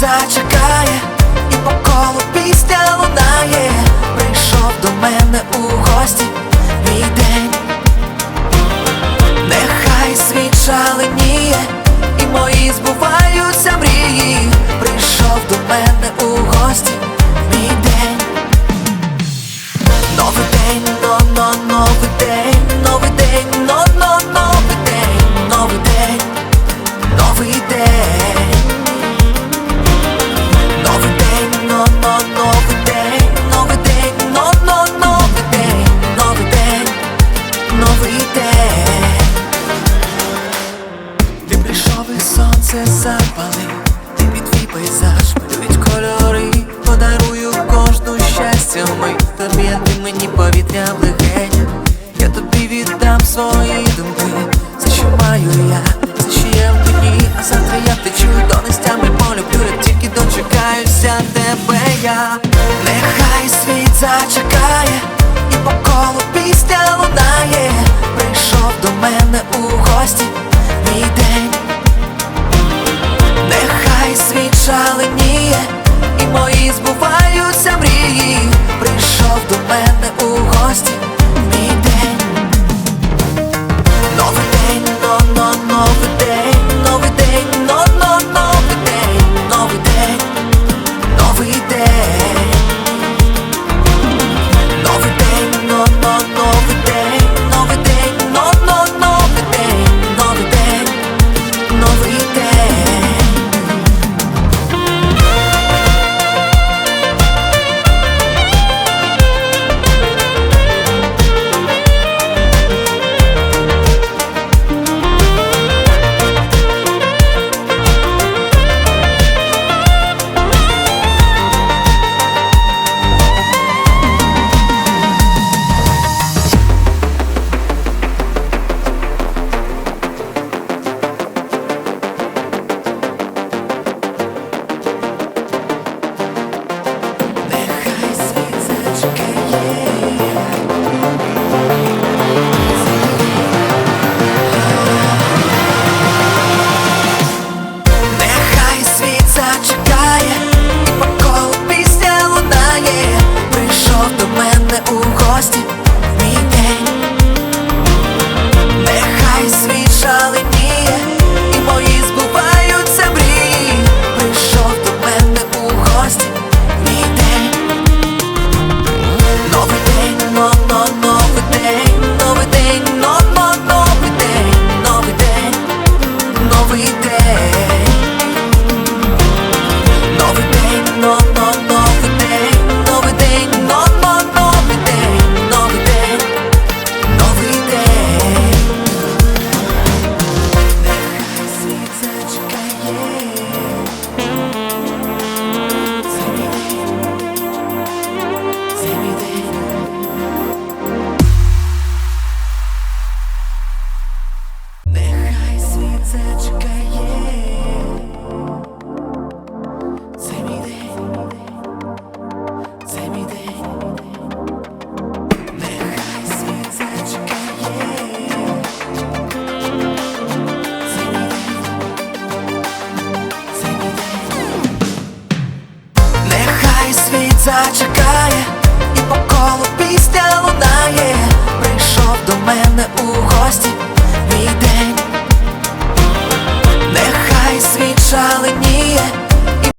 зачекає. запали, ти під твій пейзаж, малюють кольори, подарую кожну щастя. Мить тобі, а ти мені повітря в легенях я тобі віддам свої думки, Це що маю я, це що є в мені, а завтра я втечу до нестями. Полюблю, я тільки дочекаюся тебе я, нехай світ зачекає, і по колу пісня луна off зачекає і по колу пісня лунає.